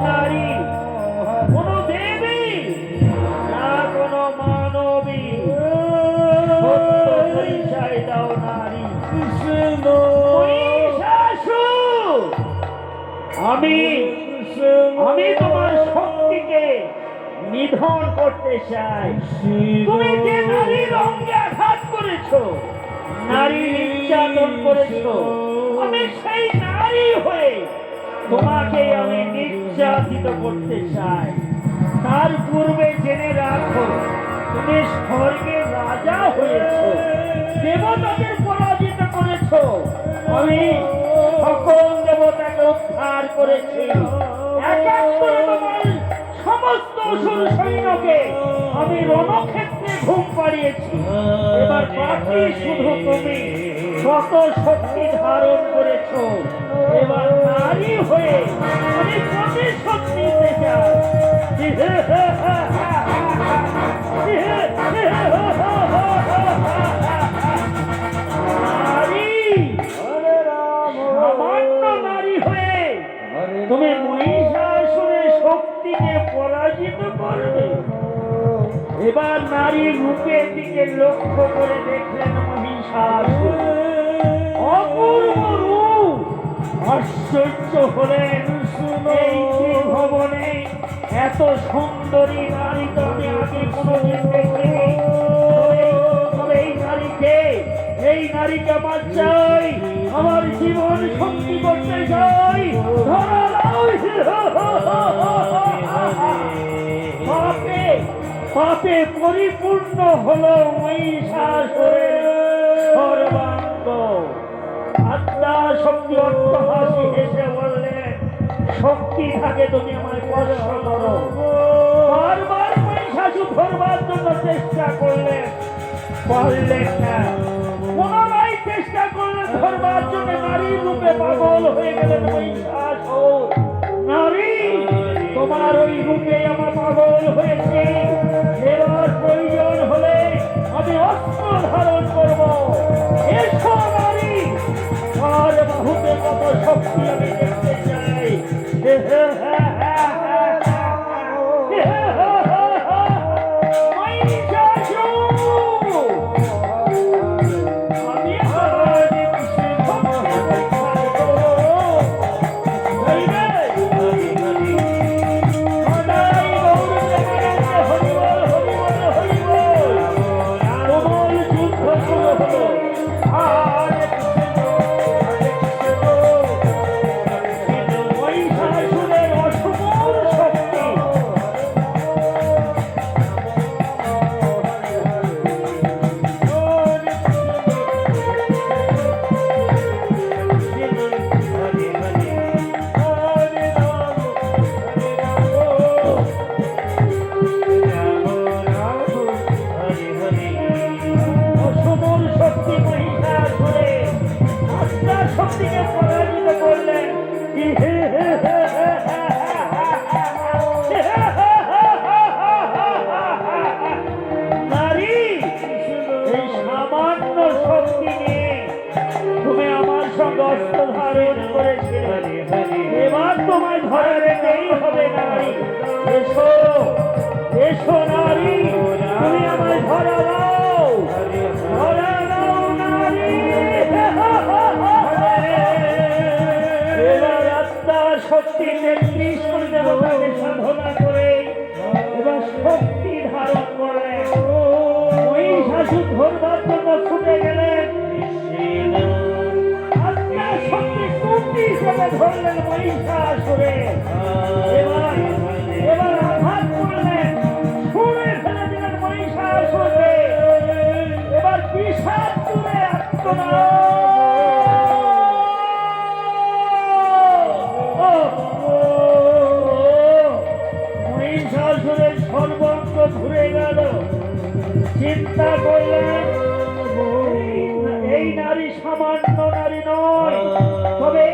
নারী কোন দেবী না কোন মানবী। পরিচয় দাও নারী! আমি আমি তোমার শক্তিকে নিধন করতে চাই। তুমি যে নারীর অঙ্গে আঘাত করেছ নারী নির্যাতন করেছ আমি সেই নারী হয়ে তোমাকে আমি নির্যাতিত করতে চাই তার পূর্বে জেনে রাখো তুমি স্বর্গে রাজা হয়েছো, দেবতাদের পরাজিত করেছ। আমি সকল দেবতাকে উদ্ধার করেছি। এক এক করে তোমার সমস্ত অসুর সৈন্যকে আমি রণক্ষেত্রে ঘুম পাড়িয়েছি এবার বাকি শুধু তুমি কত শক্তি ধারণ করেছ এবার নারী হয়ে আমি শক্তি নিতে চাই আশ্চর্য হলেন এই ভবনে এত সুন্দরী নারী তো আমি আগে কোনোদিন দেখিনি। তবে- তবে এই নারীকে এই নারীকে আমার চাই আমার জীবন শক্তি করতে চাই। ধরা পাপে পাপে পরিপূর্ণ হলো মহিষাসুরের সর্বাঙ্গ। আত্মা শক্তি অট্টহাসি হেসে বললেন শক্তি থাকে তুমি আমায় স্পর্শ করো। বারবার মহিষাসুর ধরবার জন্য চেষ্টা করলেন পারলেন না পুনরায় চেষ্টা করলেন ধরবার জন্য নারীর রূপে পাগল হয়ে গেলেন মহিষাসুর নারী তোমার ওই রূপে আমার সামান্য শক্তি তুমি আমার সঙ্গে অস্ত্র ধারণ করেছিলে এবার তোমায় ধরে রেখেই হবে নারী এসো এসো নারী তুমি আমায় ধরা শক্তি তেত্রিশ কোটি দেবতাকে সাধনা করে এবং শক্তি ধারণ করে। ওই শাশু ধরবার জন্য ছুটে গেলেন শক্তি কুর্তি হিসেবে ধরলেন মহিষাসুরে। এবার গেল চিন্তা করলেন এই নারী সামান্য নারী নয়। তবে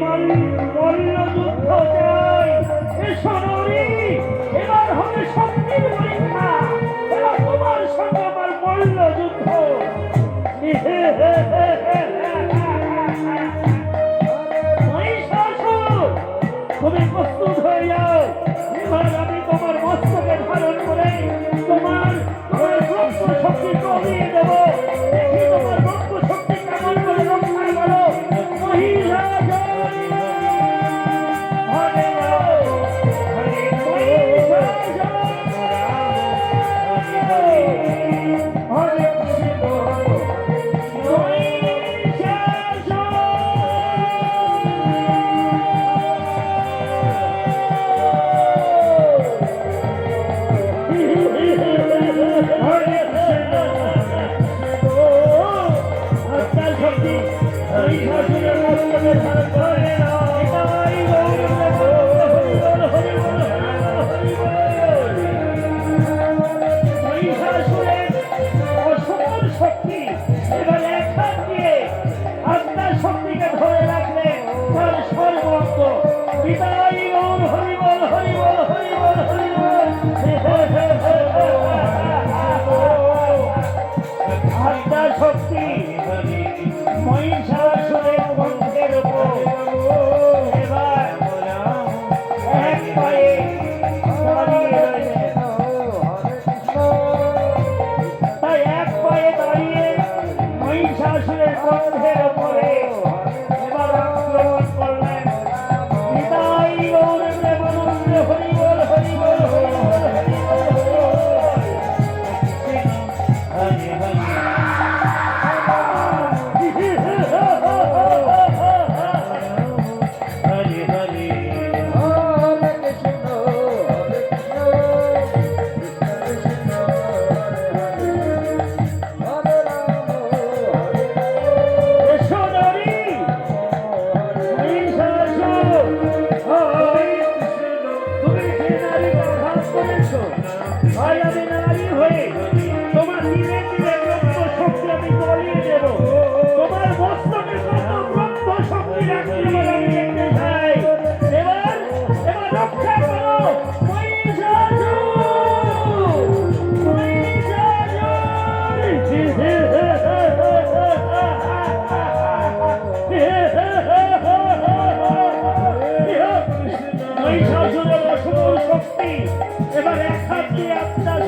মল- মল্ল Senhor é. ভেরো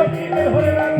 আত্মা শক্তিকে ধরে রাখলেন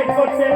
শক্তি